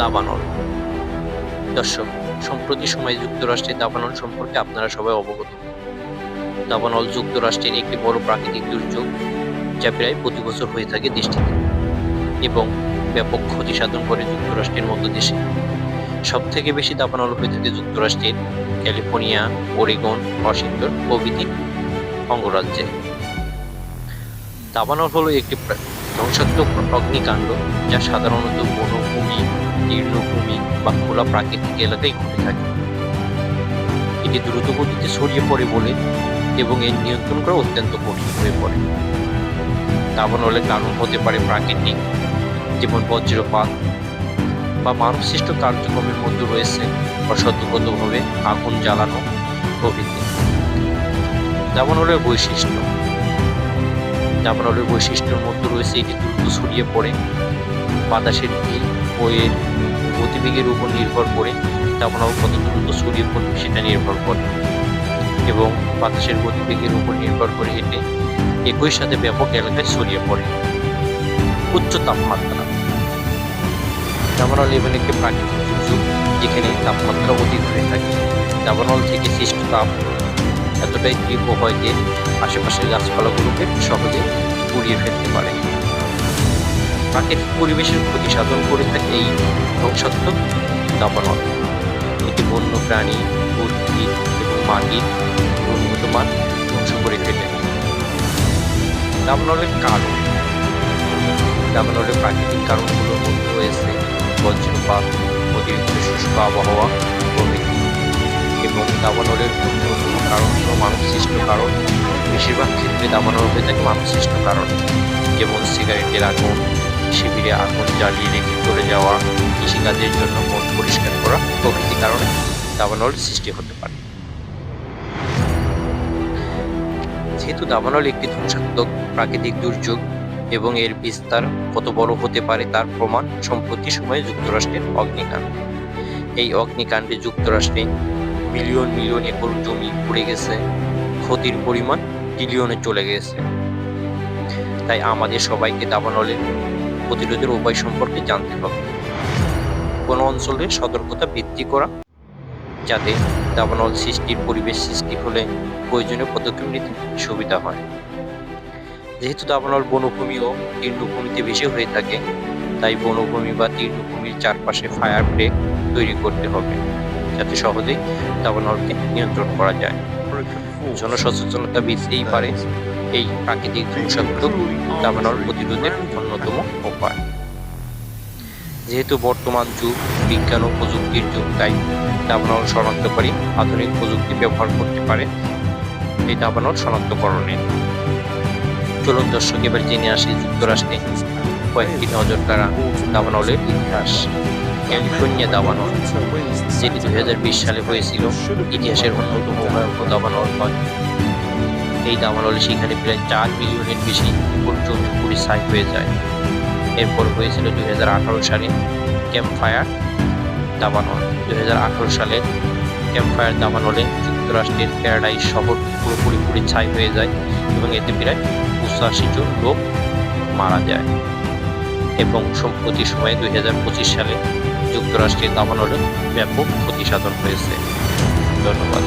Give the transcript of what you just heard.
দাবানল। দর্শক, সম্প্রতি সময়ে যুক্তরাষ্ট্রের দাবানল সম্পর্কে আপনারা সবাই অবগত। দাবানল যুক্তরাষ্ট্রের একটি বড় প্রাকৃতিক দুর্যোগ, যা প্রায় প্রতি বছর হয়ে থাকে দেশটিতে এবং ব্যাপক ক্ষতি সাধন করে যুক্তরাষ্ট্রের মতো দেশে। সব থেকে বেশি দাবানল হয়ে থাকে যুক্তরাষ্ট্রের ক্যালিফোর্নিয়া, ওরেগন, ওয়াশিংটন প্রভৃতি অঙ্গরাজ্যে। দাবানল হলো একটি ধ্বংসাত্মক অগ্নিকাণ্ড, যা সাধারণত বনভূমি, তীর্ণভূমি বা খোলা প্রাকৃতিক এলাকায় ঘটে থাকে। এটি দ্রুত গতিতে ছড়িয়ে পড়ে বলে এবং এর নিয়ন্ত্রণ করা অত্যন্ত কঠিন হয়ে পড়ে। দাবানলের কারণ হতে পারে প্রাকৃতিক, যেমন বজ্রপাত বা মানবসৃষ্ট কার্যক্রমের মধ্যে রয়েছে অসতর্কতভাবে আগুন জ্বালানো প্রভৃতি। দাবানলের বৈশিষ্ট্য দাবানলের বৈশিষ্ট্যের মধ্যে রয়েছে এটি দ্রুত ছড়িয়ে পড়ে। বাতাসের দিক ও গতিবেগের উপর নির্ভর করে দাবানল কত দ্রুত ছড়িয়ে পড়বে সেটা নির্ভর করে। এবং বাতাসের গতিবেগের উপর নির্ভর করে এটি একই সাথে ব্যাপক এলাকায় ছড়িয়ে পড়ে। উচ্চ তাপমাত্রা। দাবানল এমন একটি প্রাকৃতিক দুর্যোগ, যেখানে তাপমাত্রা অধিক হয়ে থাকে। দাবানল থেকে সৃষ্ট তাপ এতটাই তীব্র হয় যে আশেপাশের গাছপালাগুলোকে সহজে পুড়িয়ে ফেলতে পারে। প্রাকৃতিক পরিবেশের ক্ষতি সাধন করে থাকে এই ধ্বংসাত্মক দাবানল এটি বন্য প্রাণী, উদ্ভিদ এবং মাটির গুণগত মান ধ্বংস করে ফেলে। দাবানলের কারণ? দাবানলের প্রাকৃতিক কারণগুলোর মধ্যে রয়েছে বজ্রপাত, অতিরিক্ত শুষ্ক আবহাওয়া এবং দাবানলের অন্যতম কারণ হল মানবসৃষ্ট কারণ, বেশিরভাগ ক্ষেত্রে দাবানল হয়ে থাকে মানবসৃষ্ট কারণ। যেমন সিগারেটের আগুন, শিবিরে আগুন জ্বালিয়ে রেখে চলে যাওয়া, কৃষিকাজের জন্য মন পরিষ্কার করা প্রভৃতি কারণে দাবানল সৃষ্টি হতে পারে। যেহেতু দাবানল একটি ধ্বংসাত্মক প্রাকৃতিক দুর্যোগ এবং এর বিস্তার কত বড় হতে পারে তার প্রমাণ সম্প্রতি সময়ে যুক্তরাষ্ট্রের অগ্নিকাণ্ড। এই অগ্নিকাণ্ডে যুক্তরাষ্ট্রে মিলিয়ন মিলিয়ন একর জমি পড়ে গেছে। ক্ষতির পরিমাণ ট্রিলিয়নে চলে গেছে। তাই আমাদের সবাইকে দাবানলের প্রতিরোধের উপায় সম্পর্কে জানতে হবে। কোনো অঞ্চলে সতর্কতা বৃদ্ধি করা, যাতে দাবানল সৃষ্টির পরিবেশ সৃষ্টি হলে প্রয়োজনীয় পদক্ষেপ নিতে সুবিধা হয়। যেহেতু দাবানল বনভূমি ও তীর্ণভূমিতে বেশি হয়ে থাকে, তাই বনভূমি বা তীর্ণভূমির চারপাশে ফায়ার ব্রেক তৈরি করতে হবে। যাতে সহজেই দাবানলকে নিয়ন্ত্রণ করা যায়। জনসচেতনতা বৃদ্ধিই পারে এই প্রাকৃতিক ধ্বংসাত্মক দাবানল প্রতিরোধের অন্যতম উপায়। যেহেতু বর্তমান যুগ, বিজ্ঞান ও প্রযুক্তির যুগ, তাই দাবানল শনাক্তকারী আধুনিক প্রযুক্তি ব্যবহার করতে পারে এই দাবানল শনাক্তকরণে। চলুন দর্শক, এবার জেনে আসি যুক্তরাষ্ট্রে। কয়েকটি নজর কাড়া দাবানলের ইতিহাস। ক্যালিফোর্নিয়া দাবানল, যেটি দুই হাজার বিশ সালে হয়েছিল, ইতিহাসের অন্যতম ভয়াবহ দাবানল হয়। এই দাবানলে সেখানে প্রায় চার মিলিয়নের বেশি জমি পুড়ে ছাই হয়ে যায়। এরপর হয়েছিল দুই হাজার আঠারো সালে ক্যাম্প ফায়ার দাবানল। দুই হাজার আঠারো সালে ক্যাম্প ফায়ার দাবানলে যুক্তরাষ্ট্রের প্যারাডাইস শহর পুরোপুরি পুড়ে ছাই হয়ে যায় এবং এতে প্রায় পঁচাশি জন লোক মারা যায়। এবং সম্প্রতি সময়ে দুই হাজার পঁচিশ সালে যুক্তরাষ্ট্রের দাবানলে ব্যাপক ক্ষতি সাধন হয়েছে। ধন্যবাদ।